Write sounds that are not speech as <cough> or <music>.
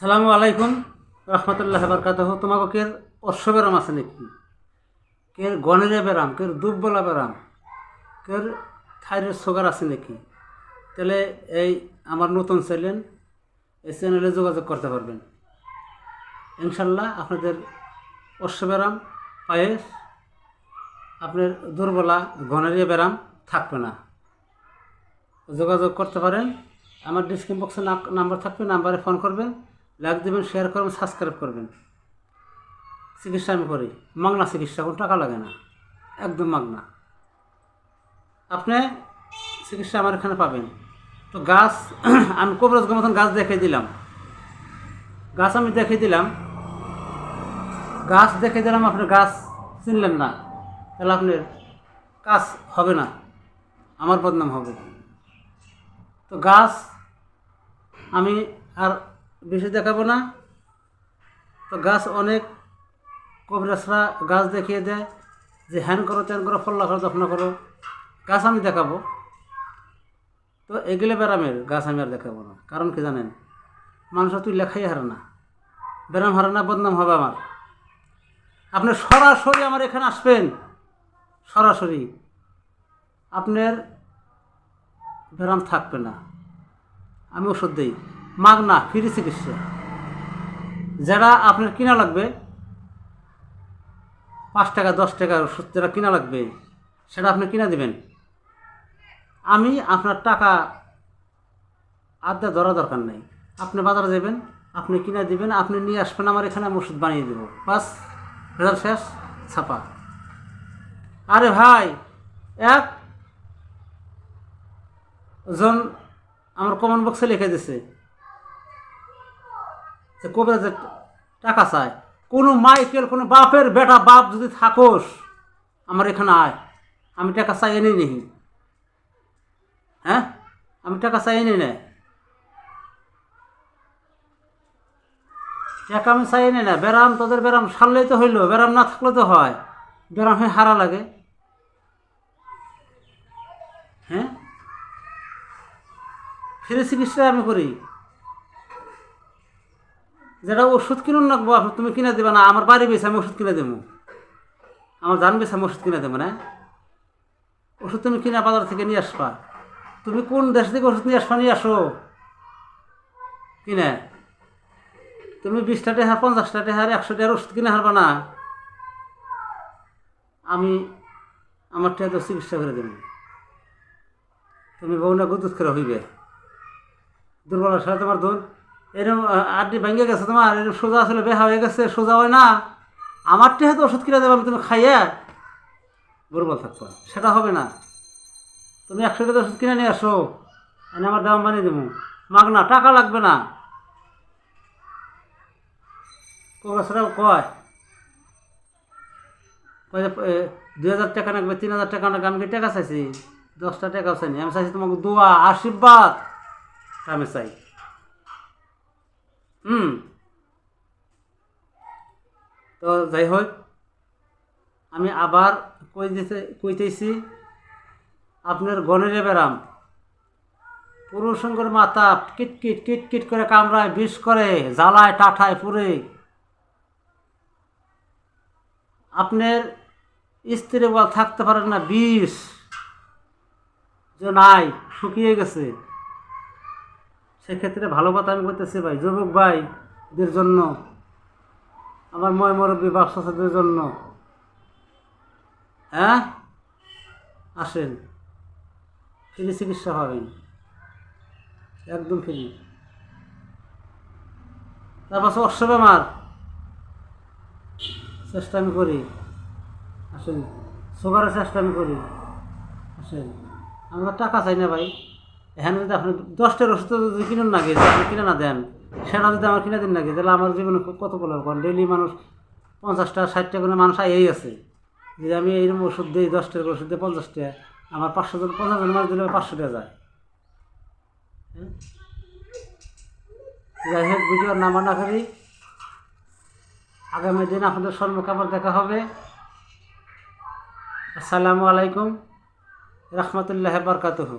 সালামু আলাইকুম, রহমতুল্লাহ বরকাত তোমাকে কের অশ্ব ব্যারাম আছে নাকি? কের গনেরে ব্যারাম, কের দুর্বলা ব্যারাম, কের থাইরয়েড সুগার আছে নাকি? তাহলে এই আমার নতুন চ্যানেল, এই চ্যানেলে যোগাযোগ করতে পারবেন। ইনশাল্লাহ আপনাদের অশ্ব ব্যারাম, পায়েস, আপনার দুর্বলা গনেরিয়া ব্যারাম থাকবে না। যোগাযোগ করতে পারেন। আমার ডিসক্রিপ বক্সে নাম্বার থাকবে, নাম্বারে ফোন করবেন। লাইক দেবেন শেয়ার করবেন সাবস্ক্রাইব করবেন। চিকিৎসা আমি করি। মাগনা চিকিৎসা, কোনো টাকা লাগে না। একদম মাগনা। আপনি চিকিৎসা আমার এখানে পাবেন। তো গাছ, <clears throat> আমি কবরজ মতন গাছ দেখে দিলাম। গাছ আমি দেখে দিলাম। গাছ দেখে দিলাম, আপনি গাছ চিনলেন না। তাহলে আপনার কাজ হবে না। আমার বদনাম হবে। তো গাছ আমি আর বেশি দেখাবো না। তো গাছ অনেক কবিরাসরা গাছ দেখিয়ে দেয় যে হ্যান করো, ত্যান করো ফল্লা করো দফনা করো। গাছ আমি দেখাবো। তো এগুলো ব্যারামের গাছ আমি আর দেখাবো না। কারণ কি জানেন? মানুষ তুই লেখাই হারে না। ব্যারাম হারে না, বদনাম হবে আমার। আপনি সরাসরি আমার এখানে আসবেন। সরাসরি। আপনার ব্যারাম থাকবে না। আমি ওষুধ দিই। মাগ না ফ্রি চিকিৎসা। যারা আপনার কিনা লাগবে, পাঁচ টাকা, দশ টাকার ওষুধ যেটা কিনা লাগবে, সেটা আপনি কিনা দেবেন। আমি আপনার টাকা আড্ডা ধরা দরকার নেই। আপনি বাজারে যাবেন, আপনি কিনা দিবেন, আপনি নিয়ে আসবেন, আমার এখানে আমি ওষুধ বানিয়ে দেবো। বাস, রেজাল্ট শেষ, ছাপা। আরে ভাই, এক জন আমার কমন বক্সে লিখে দিছে যে টাকা চায়? কোনো মাইকেল, কোনো বাপের বেটা বাপ যদি থাকোস, আমার এখানে আয়। আমি টাকা চাই এনে নিহি হ্যাঁ? আমি টাকা চাই এনে নে। টাকা আমি চাই এনে না। ব্যারাম, তোদের ব্যারাম সারলেই তো হইল, ব্যারাম না থাকলে তো হয়। ব্যারাম হয়ে হারা লাগে। হ্যাঁ? ফ্রি চিকিৎসা আমি করি। যেটা ওষুধ কিনুন না বাপ তুমি কিনে দেবে না, আমার বাড়ি বেছে আমি ওষুধ কিনে দেবো আমার জান বেছে আমি ওষুধ কিনে দেবো না? ওষুধ তুমি কিনা বাজার থেকে নিয়ে আসবা। তুমি কোন দেশ থেকে ওষুধ নিয়ে আসবা, নিয়ে আসো। কিনে? তুমি বিশটা টেহার, পঞ্চাশটা টেহার, একশো টেহার ওষুধ কিনে হারবা না। আমি আমার টেহার তো চিকিৎসা করে দেবো তুমি বউ না গুদুত করে হইবে দুর্বলের সাথে তোমার দুধ? এরকম আড্ডি ভেঙে গেছে তোমার এরকম সোজা আসলে বেহা হয়ে গেছে, সোজা হয় না। আমার টেহে তো ওষুধ কিনে দেবে আমি তুমি খাইয়ে দুর্বল থাকব সেটা হবে না। তুমি একশো টাকা ওষুধ কিনে নিয়ে আসো এনে আমার দাম বানিয়ে দেবো। মাগ না টাকা লাগবে না। সেটা কয় কয় দুই হাজার টাকা লাগবে তিন হাজার টাকা লাগবে আমি কি টাকা চাইছি? দশটা টাকাও চাইনি। আমি চাইছি তোমাকে দোয়া, আশীর্বাদ। আমি চাই। হুম তো যাই হোক, আমি আবার কই দিতে, কইতেছি, আপনার গণেরে ব্যারাম। পুরুষঙ্গর মাথা কিটকিট কিটকিট করে কামড়ায়, বিষ করে, জ্বালায়, টাঠায় পুরে আপনার স্ত্রী বল থাকতে পারেন না, বিষ। যে নাই, শুকিয়ে গেছে। সেক্ষেত্রে ভালো কথা আমি বলতেছি ভাই, যুবক ভাইদের জন্য, আমার ময় মুরব্বী বাচ্চাদের জন্য। হ্যাঁ? আসেন। ফ্রি চিকিৎসা হবেন একদম ফ্রি। তারপর অশ্ব বেমার। চেষ্টা আমি করি। আসেন। সুগারের চেষ্টা আমি করি। আসেন। আমরা টাকা চাই না ভাই। এখানে যদি আপনি দশটার ওষুধ যদি কিনুন না গিয়ে, আপনি কিনে না দেন সেটা যদি আমার কিনে দিন না গিয়ে, তাহলে আমার জীবনে কত বলে কারণ ডেলি মানুষ পঞ্চাশটা, ষাটটা করে মানুষ আইয়েই আছে। যদি আমি এইরকম ওষুধ দিই দশ টাকার ওষুধ দিই পঞ্চাশ টাকা আমার পাঁচশো জন, পঞ্চাশ জন মানুষ দিলে পাঁচশো টাকা যায়। হ্যাঁ? যাই হোক ভিডিও নামা না করি আগামী দিন আপনাদের আবার দেখা হবে। আসসালামু আলাইকুম। রহমতুল্লাহ বরকাতহ।